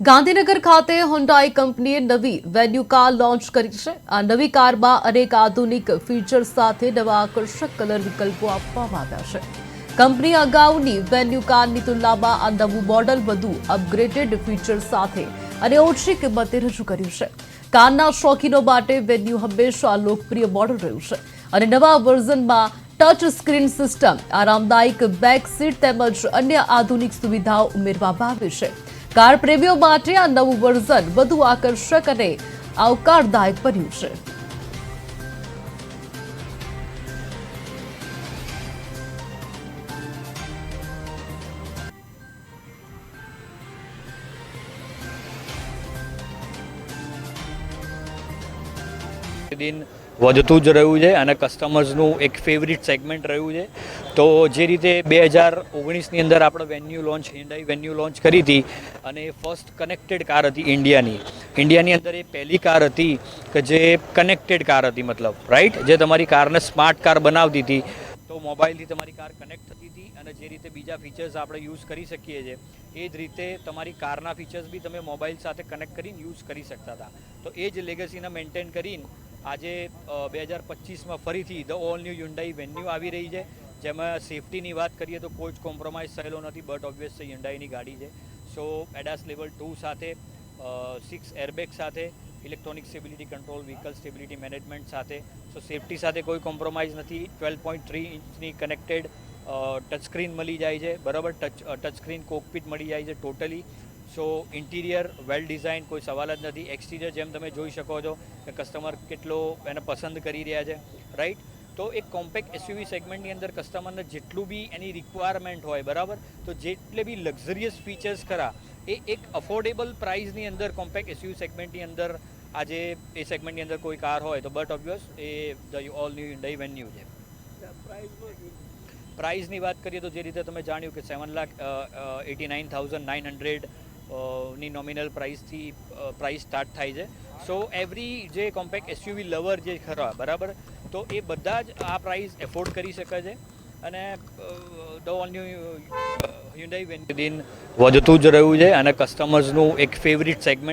ગાંધીનગર ખાતે હોન્ડાઈ કંપનીએ નવી વેન્યુ કાર લોન્ચ કરી છે. આ નવી કારમાં અનેક આધુનિક ફીચર્સ સાથે નવા આકર્ષક કલર વિકલ્પો આપવામાં આવ્યા છે. કંપની અગાઉની વેન્યુ કારની તુલનામાં આ નવું મોડલ વધુ અપગ્રેડેડ ફીચર્સ સાથે અને ઓછી કિંમતે રજૂ કર્યું છે. કારના શોખીનો માટે વેન્યુ હંમેશા લોકપ્રિય મોડલ રહ્યું છે અને નવા વર્ઝનમાં ટચ સ્ક્રીન સિસ્ટમ, આરામદાયક બેક સીટ તેમજ અન્ય આધુનિક સુવિધાઓ ઉમેરવામાં આવી છે. કાર પ્રેમીઓ માટે આ નવું વર્ઝન વધુ આકર્ષક અને આવકારદાયક બન્યું છે. દિન વધતું જ રહ્યું છે અને કસ્ટમર્સનું એક ફેવરિટ સેગમેન્ટ રહ્યું છે. તો જે રીતે બે હજાર ઓગણીસની અંદર આપણે Venue launch Hyundai Venue launch કરી હતી અને એ ફર્સ્ટ કનેક્ટેડ કાર હતી ઇન્ડિયાની ઇન્ડિયાની અંદર એ પહેલી કાર હતી કે જે કનેક્ટેડ કાર હતી મતલબ રાઈટ જે તમારી કારને સ્માર્ટ કાર બનાવતી હતી. તો મોબાઈલથી તમારી કાર કનેક્ટ થતી હતી અને જે રીતે બીજા ફીચર્સ આપણે યુઝ કરી શકીએ છીએ, એ જ રીતે તમારી કારના ફીચર્સ બી તમે મોબાઈલ સાથે કનેક્ટ કરીને યુઝ કરી શકતા હતા. તો એ જ લેગસીને મેન્ટેન કરીને આજે બે હજાર પચીસમાં ફરીથી the all new Hyundai Venue આવી રહી છે. જેમાં સેફટીની વાત કરીએ તો કોઈ જ કોમ્પ્રોમાઇઝ થયેલો નથી, બટ ઓબ્વિયસલી યુન્ડાઈની ગાડી છે. સો એડાસ લેવલ ટુ સાથે સિક્સ એરબેગ સાથે electronic stability control vehicle stability management સાથે. સો, સેફટી સાથે કોઈ કોમ્પ્રોમાઇઝ નથી. ટ્વેલ્વ પોઈન્ટ થ્રી ઇંચની કનેક્ટેડ ટચસ્ક્રીન મળી જાય છે. બરાબર, ટચ ટચસ્ક્રીન કોકપીટ મળી જાય છે totally so interior well design કોઈ સવાલ જ નથી. એક્સટિરિયર જેમ તમે જોઈ શકો છો કે કસ્ટમર કેટલો એને પસંદ કરી રહ્યા છે રાઈટ તો એક કોમ્પેક્ટ એસયુવી સેગમેન્ટની અંદર કસ્ટમરને જેટલું બી એની રિક્વાયરમેન્ટ હોય, બરાબર? તો જેટલે બી લક્ઝરિયસ ફીચર્સ ખરા, એ એક અફોર્ડેબલ પ્રાઇસની અંદર કોમ્પેક્ટ એસયુવી સેગમેન્ટની અંદર આજે એ સેગમેન્ટની અંદર કોઈ કાર હોય તો but obvious A the all new Hyundai Venue છે. પ્રાઇઝની વાત કરીએ તો જે રીતે તમે જાણ્યું કે seven lakh eighty nine thousand nine hundred ની નોમિનલ પ્રાઇસથી પ્રાઇસ સ્ટાર્ટ થાય છે. સો એવરી જે કોમ્પેક્ટ એસયુવી લવર જે ખરા, બરાબર? તો એ બધા જ આ પ્રાઇસ એફોર્ડ કરી શકે છે. અને the all new Hyundai Venue વધતું જ રહ્યું છે અને કસ્ટમર્સનું એક ફેવરિટ સેગમેન્ટ